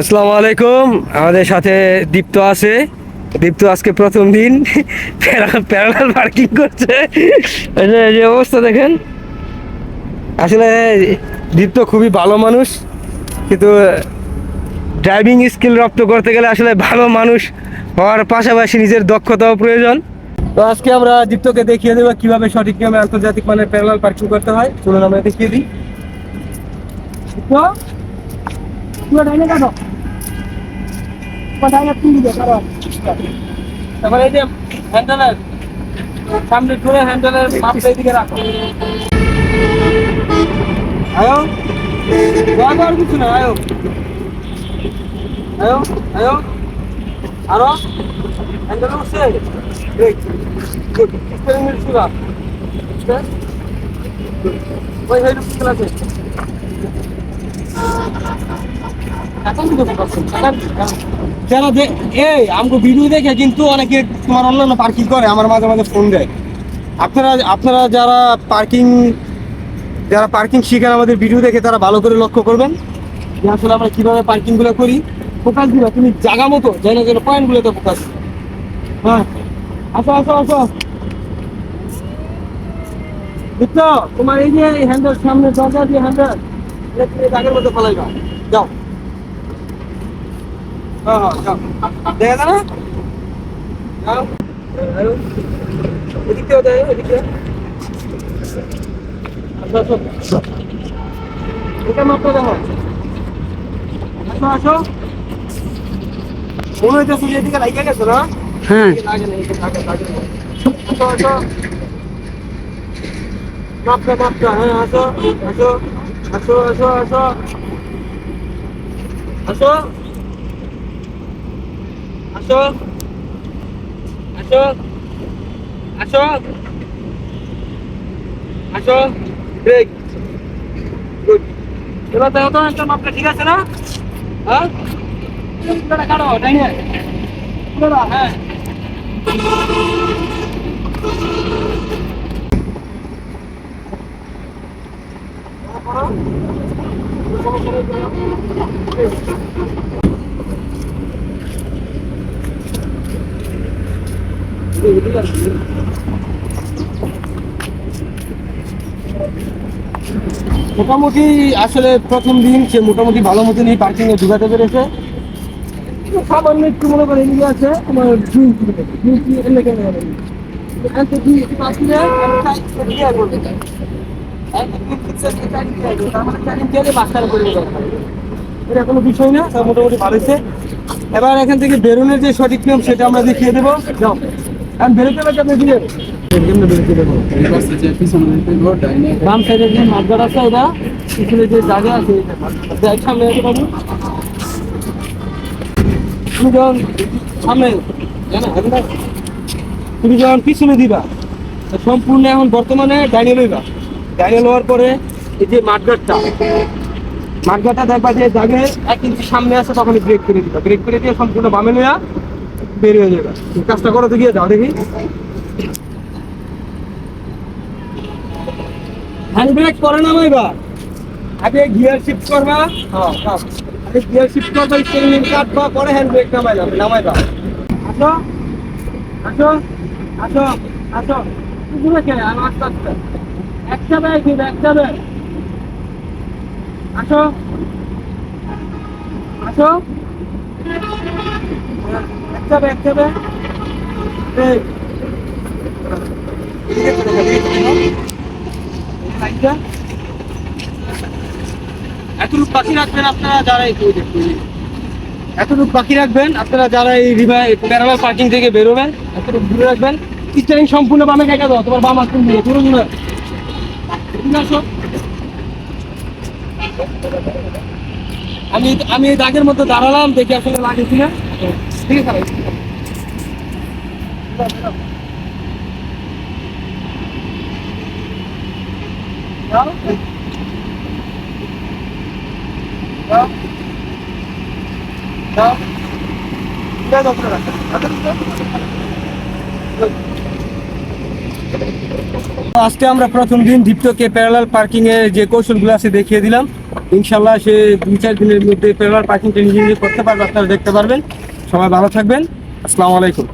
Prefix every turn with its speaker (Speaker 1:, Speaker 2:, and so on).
Speaker 1: আসসালামু আলাইকুম। আমাদের সাথে দীপ্ত আছে। দীপ্ত আজকে প্রথম দিন। প্যারাল পার্কিং করছে। যে অবস্থা দেখেন। আসলে দীপ্ত খুবই ভালো মানুষ, কিন্তু ড্রাইভিং স্কিল রপ্ত করতে গেলে আসলে ভালো মানুষ হওয়ার পাশাপাশি নিজের দক্ষতাও প্রয়োজন। তো আজকে আমরা দীপ্তকে দেখিয়ে দেবো কীভাবে সঠিক নিয়মে আন্তর্জাতিক মানের প্যারালাল পার্কিং করতে হয়। চলুন আমরা দেখিয়ে দিই। এই যে সামনে ঘুরে হ্যান্ডেলের মাপটা এদিকে রাখো। আয়ো কিছু না, আয়ো। আয়ো আয়ো। আরও? হ্যান্ডেল উঠছে? Break good. স্টিয়ারিং হুইল ওই এই ভিডিও দেখে কিন্তু অনেকে তোমার অন্যান্য পার্কিং করে, আমার মাঝে মাঝে ফোন দেয়। আপনারা আপনারা যারা পার্কিং যারা পার্কিং শিখেন আমাদের ভিডিও দেখে, তারা ভালো করে লক্ষ্য করবেন আসলে আমরা কীভাবে পার্কিংগুলো করি। ফোকাস দিবা, তুমি জায়গা মতো, যেন যেন পয়েন্ট গুলোতে ফোকাস হ্যাঁ। আসো আসো আসো। বুঝছ তোমার এই যে হ্যান্ডেল সামনে দরজা দিয়ে হ্যান্ডেল এটা তুমি জায়গার মধ্যে ফেলাইবা। যাও। হ্যাঁ হ্যাঁ যাও। দেখা না? যাও। আয়ো। এদিক থেকে যাও এদিক আসো আসো। এটা আসো আসো। মনে হইতেছে যে এদিকে লাগিয়ে গেছে না
Speaker 2: হ্যাঁ
Speaker 1: লাগে না এদিকে লাগে লাগে না। আসো আসো মাপটা মাপটা হ্যাঁ আসো আসো আসো আসো আসো আসো আসো আসো আসো আসো ব্রেক গুড এবার দেখো তো একটা মাপটা ঠিক আছে না হ্যাঁ পুরোটা কাটো ডাইনে পুরোটা হ্যাঁ মোটামুটি আসলে প্রথম দিন সে মোটামুটি ভালো মতন এই পার্কিং এ ঢুকাতে পেরেছে। সামান্য একটু মনে করেন ইয়ে আছে তোমার জুস জুস এলাকায় মনে করেন এত কোনো বিষয় না তা মোটামুটি ভালোইছে এবার এখান থেকে বেরোনের যে সঠিক নিয়ম সেটা আমরা দেখিয়ে দেবো। যাও। আমি বেরোতে পারছি আপনি দিয়ে বাম সাইডে যে মাঠঘাট আছে ওটা পিছনে যে জায়গা আছে সামনে আছে বাবু যখন সামনে? তুমি যখন পিছনে দিবা। সম্পূর্ণ এখন বর্তমানে ডাইনে লইবা ডাইনে লওয়ার পরে এই যে মাঠঘাটটা মাঠঘাটটা দেখবা যে জায়গায় এক ইঞ্চি সামনে আছে তখন ব্রেক করে দিবা। ব্রেক করে দিয়ে সম্পূর্ণ বামে লইয়া বের হয়ে যাবে। কাজটা করো তো গিয়ে যাও, দেখি। হ্যান্ড ব্রেক করে না নামাইবা। আগে গিয়ার শিফট করবা। হ্যাঁ হ্যাঁ। গিয়ার শিফট করবা স্টিয়ারিং কাট বা পরে হ্যান্ড ব্রেক নামাই দাও নামাই দাও আসো আসো আসো। আসো ঘুরে খেলে আমি আস্তে আস্তে একটা ব্যাগ দিবে একটা ব্যাগ আসো আসো একটা ব্যাগ একটা ব্যাগ এই এতটুকু বাকি রাখবেন আপনারা যারা এই এতটুকু বাকি রাখবেন আপনারা যারা এই প্যারালাল পার্কিং থেকে বেরোবেন, এতটুকু দূরে রাখবেন। স্টারিং সম্পূর্ণ বামে কেটে দাও, তোমার বাম হাত দিয়ে পুরো দূরে। আমি আমি এই দাগের মধ্যে দাঁড়ালাম, দেখি আসলে লাগে কিনা। ঠিক আছে আজকে আমরা প্রথম দিন দীপ্তকে প্যারালাল পার্কিং এর যে কৌশলগুলো আছে দেখিয়ে দিলাম। ইনশাল্লাহ সে দুই চার দিনের মধ্যে প্যারালাল নিজে করতে পারবে, আপনারা দেখতে পারবেন। সবাই ভালো থাকবেন। আসসালামু আলাইকুম।